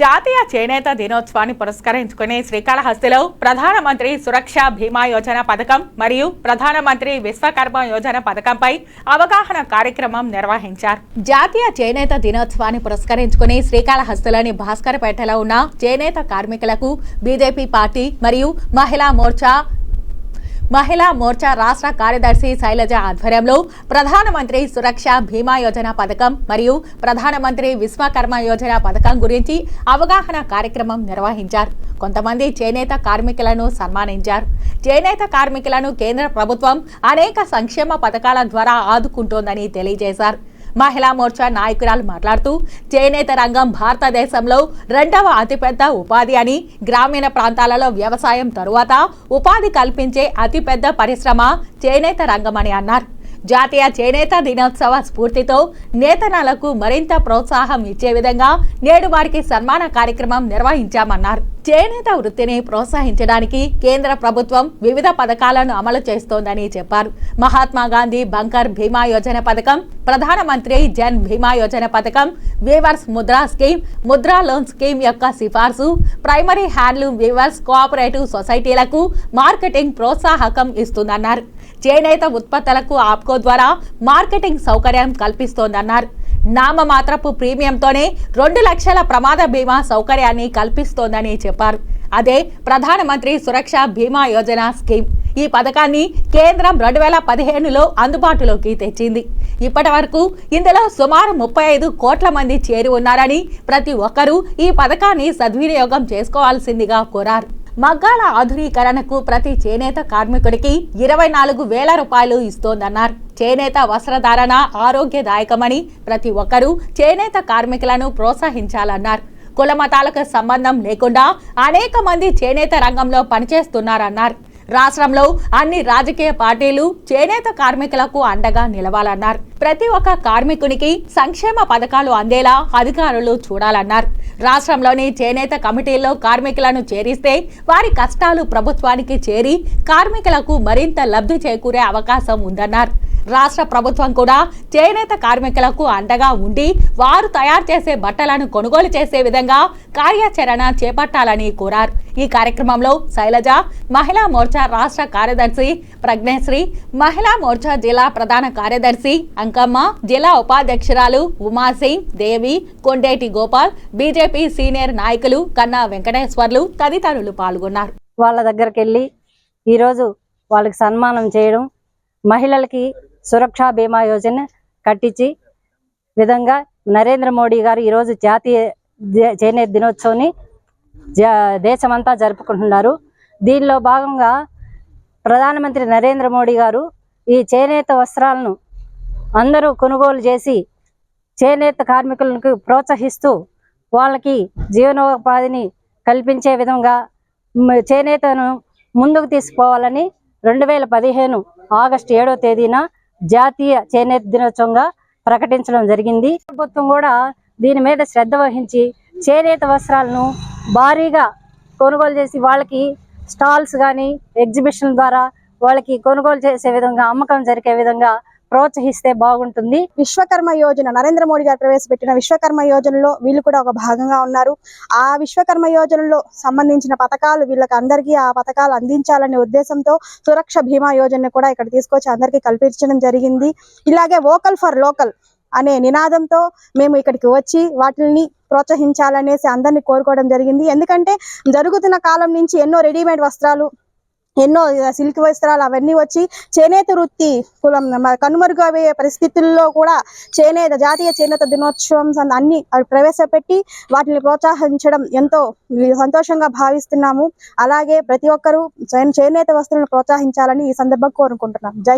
జాతీయ చేనేత దినోత్సవాన్ని పురస్కరించుకుని శ్రీకాళహస్తిలో ప్రధానమంత్రి సురక్ష బీమా యోజన పథకం మరియు ప్రధానమంత్రి విశ్వకర్మ యోజన పథకంపై అవగాహన కార్యక్రమం నిర్వహించారు. జాతీయ చేనేత దినోత్సవాన్ని పురస్కరించుకుని శ్రీకాళహస్తిలోని భాస్కర్పేటలో ఉన్న చేనేత కార్మికులకు బీజేపీ పార్టీ మరియు మహిళా మోర్చా మహిళా మోర్చా రాష్ట్ర కార్యదర్శి శైలజ ఆధ్వర్యంలో ప్రధానమంత్రి సురక్ష బీమా యోజన పథకం మరియు ప్రధానమంత్రి విశ్వకర్మ యోజన పథకం గురించి అవగాహన కార్యక్రమం నిర్వహించారు. కొంతమంది చేనేత కార్మికులను సన్మానించారు. చేనేత కార్మికులను కేంద్ర ప్రభుత్వం అనేక సంక్షేమ పథకాల ద్వారా ఆదుకుంటోందని తెలియజేశారు. మహిళా మోర్చా నాయకురాలు మాట్లాడుతూ చేనేత రంగం భారతదేశంలో రెండవ అతిపెద్ద ఉపాధి అని గ్రామీణ ప్రాంతాలలో వ్యవసాయం తరువాత ఉపాధి కల్పించే అతిపెద్ద పరిశ్రమ చేనేత రంగమని అన్నారు. జాతీయ చేనేత దినోత్సవ స్ఫూర్తితో నేతనాలకు మరింత ప్రోత్సాహం ఇచ్చే విధంగా నేడు వారికి సన్మాన కార్యక్రమం నిర్వహించామన్నారు. చేనేత వృత్తిని ప్రోత్సహించడానికి కేంద్ర ప్రభుత్వం వివిధ పథకాలను అమలు చేస్తోందని చెప్పారు. మహాత్మా గాంధీ బంకర్ భీమా యోజన పథకం ప్రధానమంత్రి జన్ భీమా యోజన పథకం weavers Mudra scheme Mudra loan scheme యొక్క సిఫార్సు ప్రైమరీ హ్యాండ్లూమ్ వీవర్స్ కోఆపరేటివ్ సొసైటీలకు మార్కెటింగ్ ప్రోత్సాహకం ఇస్తుందన్నారు. చేనేత ఉత్పత్తులకు ఆప్కో ద్వారా మార్కెటింగ్ సౌకర్యం కల్పిస్తోందన్నారు. నామమాత్రపు ప్రీమియంతోనే రెండు లక్షల ప్రమాద బీమా సౌకర్యాన్ని కల్పిస్తోందని చెప్పారు. అదే ప్రధానమంత్రి సురక్ష బీమా యోజన స్కీమ్. ఈ పథకాన్ని కేంద్రం రెండు వేల పదిహేనులో అందుబాటులోకి తెచ్చింది. ఇప్పటి వరకు ఇందులో సుమారు ముప్పై ఐదు కోట్ల మంది చేరి ఉన్నారని ప్రతి ఒక్కరూ ఈ పథకాన్ని సద్వినియోగం చేసుకోవాల్సిందిగా కోరారు. మగ్గాల ఆధునీకరణకు ప్రతి చేనేత కార్మికుడికి ఇరవై నాలుగు వేల రూపాయలు ఇస్తోందన్నారు. చేనేత వస్త్రధారణ ఆరోగ్యదాయకమని ప్రతి ఒక్కరూ చేనేత కార్మికులను ప్రోత్సహించాలన్నారు. కుల మతాలకు సంబంధం లేకుండా అనేక మంది చేనేత రంగంలో పనిచేస్తున్నారన్నారు. రాష్ట్రంలో అన్ని రాజకీయ పార్టీలు చేనేత కార్మికులకు అండగా నిలవాలన్నారు. ప్రతి ఒక్క కార్మికునికి సంక్షేమ పథకాలు అందేలా అధికారులు చూడాలన్నారు. రాష్ట్రంలోని చేనేత కమిటీల్లో కార్మికులను చేరిస్తే వారి కష్టాలు ప్రభుత్వానికి చేరి కార్మికులకు మరింత లబ్ధి చేకూరే అవకాశం ఉందన్నారు. రాష్ట్ర ప్రభుత్వం కూడా చేనేత కార్మికులకు అండగా ఉండి వారు తయారు చేసే బట్టలను కొనుగోలు చేసే విధంగా కార్యాచరణ చేపట్టాలని కోరారు. ఈ కార్యక్రమంలో శైలజ మహిళా మోర్చా రాష్ట్ర కార్యదర్శి ప్రజ్ఞశ్రీ మహిళా మోర్చా జిల్లా ప్రధాన కార్యదర్శి అంకమ్మ జిల్లా ఉపాధ్యక్షురాలు ఉమాసింగ్ దేవి కొండేటి గోపాల్ బీజేపీ సీనియర్ నాయకులు కన్నా వెంకటేశ్వర్లు తదితరులు పాల్గొన్నారు. వాళ్ళ దగ్గరికి వెళ్ళి ఈరోజు వాళ్ళకి సన్మానం చేయడం మహిళలకి సురక్షా బీమా యోజన కట్టించి విధంగా నరేంద్ర మోడీ గారు ఈరోజు జాతీయ చేనేత దినోత్సవాన్ని దేశమంతా జరుపుకుంటున్నారు. దీనిలో భాగంగా ప్రధానమంత్రి నరేంద్ర మోడీ గారు ఈ చేనేత వస్త్రాలను అందరూ కొనుగోలు చేసి చేనేత కార్మికులకు ప్రోత్సహిస్తూ వాళ్ళకి జీవనోపాధిని కల్పించే విధంగా చేనేతను ముందుకు తీసుకోవాలని రెండు వేల పదిహేను ఆగస్టు ఏడో తేదీన జాతీయ చేనేత దినోత్సవంగా ప్రకటించడం జరిగింది. ప్రభుత్వం కూడా దీని మీద శ్రద్ధ వహించి చేనేత వస్త్రాలను భారీగా కొనుగోలు చేసి వాళ్ళకి స్టాల్స్ కానీ ఎగ్జిబిషన్ ద్వారా వాళ్ళకి కొనుగోలు చేసే విధంగా అమ్మకం జరిగే విధంగా ప్రోత్సహిస్తే బాగుంటుంది. విశ్వకర్మ యోజన నరేంద్ర మోడీ గారు ప్రవేశపెట్టిన విశ్వకర్మ యోజనలో వీళ్ళు కూడా ఒక భాగంగా ఉన్నారు. ఆ విశ్వకర్మ యోజనలో సంబంధించిన పథకాలు వీళ్ళకి అందరికీ ఆ పథకాలు అందించాలనే ఉద్దేశంతో సురక్ష బీమా యోజన కూడా ఇక్కడ తీసుకొచ్చి అందరికీ కల్పించడం జరిగింది. ఇలాగే వోకల్ ఫర్ లోకల్ అనే నినాదంతో మేము ఇక్కడికి వచ్చి వాటిని ప్రోత్సహించాలనేసి అందరినీ కోరుకోవడం జరిగింది. ఎందుకంటే జరుగుతున్న కాలం నుంచి ఎన్నో రెడీమేడ్ వస్త్రాలు ఎన్నో సిల్క్ వస్త్రాలు అవన్నీ వచ్చి చేనేత వృత్తి కులం కనుమరుగయ్యే పరిస్థితుల్లో కూడా చేనేత జాతీయ చేనేత దినోత్సవం అన్ని అవి ప్రవేశపెట్టి వాటిని ప్రోత్సహించడం ఎంతో సంతోషంగా భావిస్తున్నాము. అలాగే ప్రతి ఒక్కరూ చేనేత వస్తువులను ప్రోత్సహించాలని ఈ సందర్భం కోరుకుంటున్నాం. జై